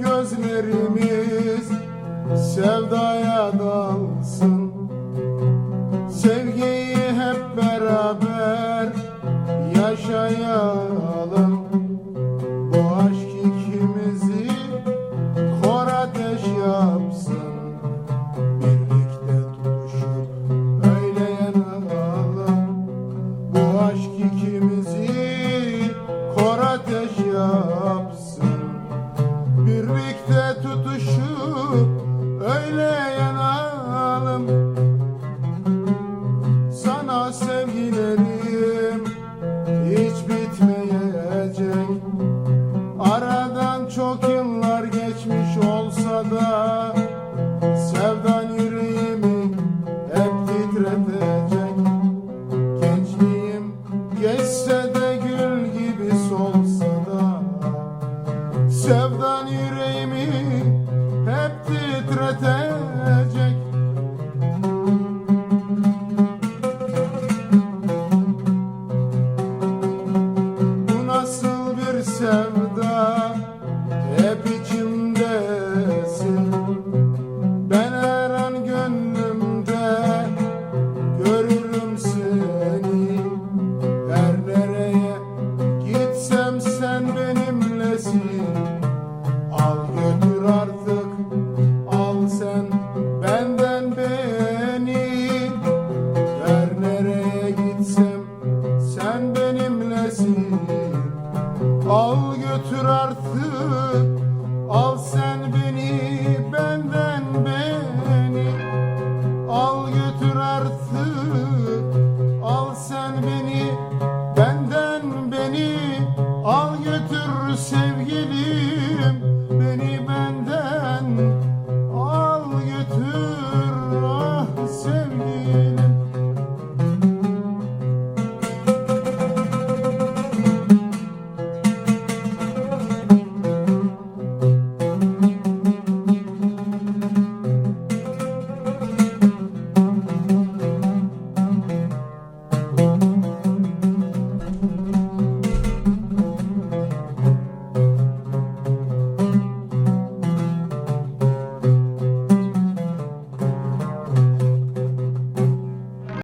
gözlerimiz sevdaya dalsın. Sevgiyi hep beraber yaşayalım olsa da Sevdan yüreğimi hep titretecek. Gençliğim geçse de gül gibi solsa da Sevdan yüreğimi hep titretecek. Bu nasıl bir sevda sen benimlesin. Al götür artık. Al sen beni benden beni. Al götür artık. Al sen beni benden beni. Al götür sevgilim. Beni benden